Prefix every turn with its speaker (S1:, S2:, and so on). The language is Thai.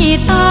S1: ที่ตา